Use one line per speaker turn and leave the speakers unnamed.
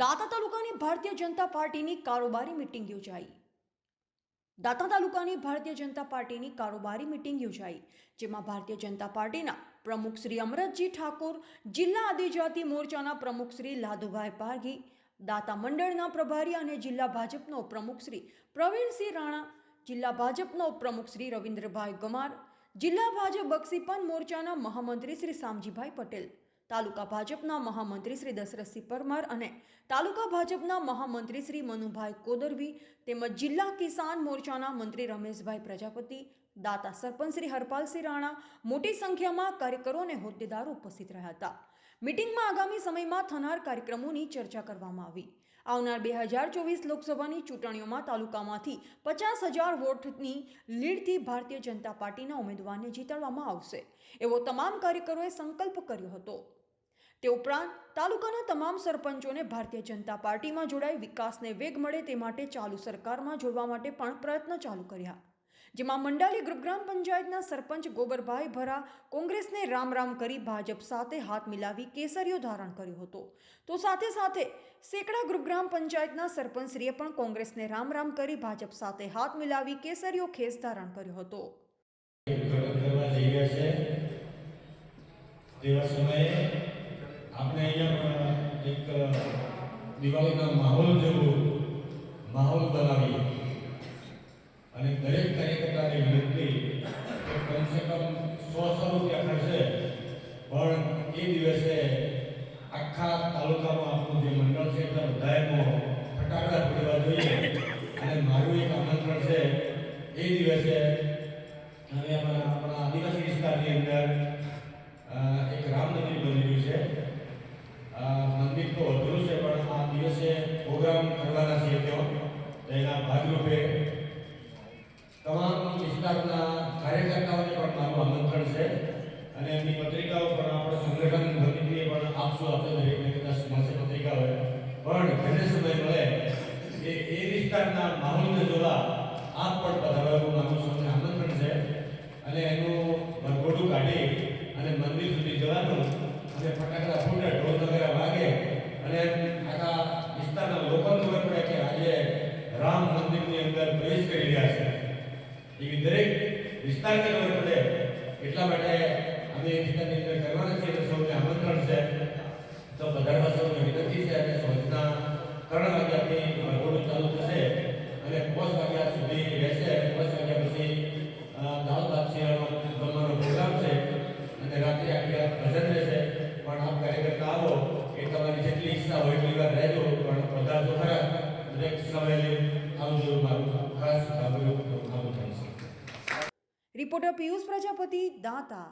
દાતા તાલુકાની ભારતીય જનતા પાર્ટીની કારોબારી મિટિંગ યોજાઈ. દાતા તાલુકાની ભારતીય જનતા પાર્ટીની કારોબારી મિટિંગ યોજાઈ, જેમાં ભારતીય જનતા પાર્ટીના પ્રમુખ શ્રી અમરતજી ઠાકોર, જિલ્લા આદિજાતિ મોરચાના પ્રમુખ શ્રી લાધુભાઈ પારઘી, દાતા મંડળના પ્રભારી અને જિલ્લા ભાજપનો પ્રમુખ શ્રી પ્રવીણસિંહ રાણા, જિલ્લા ભાજપનો પ્રમુખ શ્રી રવિન્દ્રભાઈ ગમાર, જિલ્લા ભાજપ બક્ષીપન મોરચાના મહામંત્રી શ્રી સામજીભાઈ પટેલ તાલુકા ભાજપના મહામંત્રી શ્રી દશરથસિંહ પરમાર અને તાલુકા ભાજપના મહામંત્રી શ્રી મનુભાઈ કોદરવી તેમજ જિલ્લા કિસાન મોરચાના મંત્રી રમેશભાઈ પ્રજાપતિ, દાતા સરપંચ શ્રી હરપાલસિંહ રાણા, મોટી સંખ્યામાં કાર્યકરો અને હોદ્દેદારો ઉપસ્થિત રહ્યા હતા. મિટિંગમાં આગામી સમયમાં થનાર કાર્યક્રમોની ચર્ચા કરવામાં આવી. આવનાર બે હજાર ચોવીસ લોકસભાની ચૂંટણીઓમાં તાલુકામાંથી પચાસ હજાર વોટની લીડથી ભારતીય જનતા પાર્ટીના ઉમેદવારને જીતાડવામાં આવશે. એવો તમામ કાર્યકરોએ સંકલ્પ કર્યો હતો. તે ઉપરાંત, તાલુકાના તમામ સરપંચોને ભારતીય જનતા પાર્ટીમાં જોડાઈ વિકાસને વેગ મળે તે માટે ચાલુ સરકારમાં જોડવા માટે પણ પ્રયત્ન ચાલુ કર્યા. જેમાં મંડાલી ગ્રુપગ્રામ પંચાયતના સરપંચ ગોબરભાઈ ભરા કોંગ્રેસને રામ રામ કરી ભાજપ સાથે હાથ મિલાવી કેસરીઓ ધારણ કર્યો હતો. તો સાથે સાથે સેકડા ગુરુગ્રામ પંચાયતના સરપંચશ્રીએ પણ કોંગ્રેસને રામ રામ કરી ભાજપ સાથે હાથ મિલાવી કેસરીઓ ખેસ ધારણ કર્યો હતો.
માહોલ જેવો માહોલ બનાવીએ અને દરેક કાર્યકર્તાને વિનંતી કે કમસે કમ સો સો રૂપિયા ખર્ચે પણ એ દિવસે આખા તાલુકામાં આપણું જે મંડળ છે ત્યાં બધાએનો ફટાકડા ફોડવા જોઈએ અને મારું એક આમંત્રણ છે એ દિવસે અમે અમારા આપણા આદિવાસી વિસ્તારની અંદર એક રામ મંદિર બનેલું છે. મંદિર તો અધૂરું છે, પણ આ દિવસે પ્રોગ્રામ કરવાના છે ત્યાં તેના ભાગરૂપે તમામ વિસ્તારના કાર્યકર્તાઓને પણ મારું આમંત્રણ છે. અને એમની પત્રિકાઓ પણ આપણે સંગઠન સમિતિએ પણ આપશું આપણે દરેકને કદાચ મળશે પત્રિકા હોય પણ ઘણે સમય મળે એ એ વિસ્તારના માહોલને જોવા આપ પણ પધારવાનું મારું સૌને આમંત્રણ છે. અને એનું ભરઘોડું કાઢી અને મંદિર સુધી જવાનું અને ફટાકડા ફૂટે, ઢોલ વગેરે વાગે અને આખા વિસ્તારના લોકોને ખબર પડે કે આજે રામ મંદિરની અંદર પ્રવેશ કરી રહ્યા છે. એવી દરેક વિસ્તારને ખબર પડે. એટલા માટે અમે એ વિસ્તારની અંદર કરવાના છીએ સૌને આમંત્રણ છે. તો બધા સૌને વિનંતી છે અને સાંજના ત્રણ વાગ્યાથી વરઘોડું ચાલુ થશે અને પાંચ વાગ્યા સુધી રહેશે અને પાંચ વાગ્યા પછી અ, દાળ ભાત શિયાળો જમવાનો પ્રોગ્રામ છે અને રાત્રે આખી રાત ભજન રહેશે પણ આપ કાર્યકર્તા આવો એ તમારી જેટલી ઈચ્છા હોય એટલી વાર રહેજો પણ પધારજો ખરા દરેક સમયે આવજો એવું મારું ખાસ આગ્રહ આમંત્રણ છે
રિપોર્ટર પિયુષ પ્રજાપતિ દાતા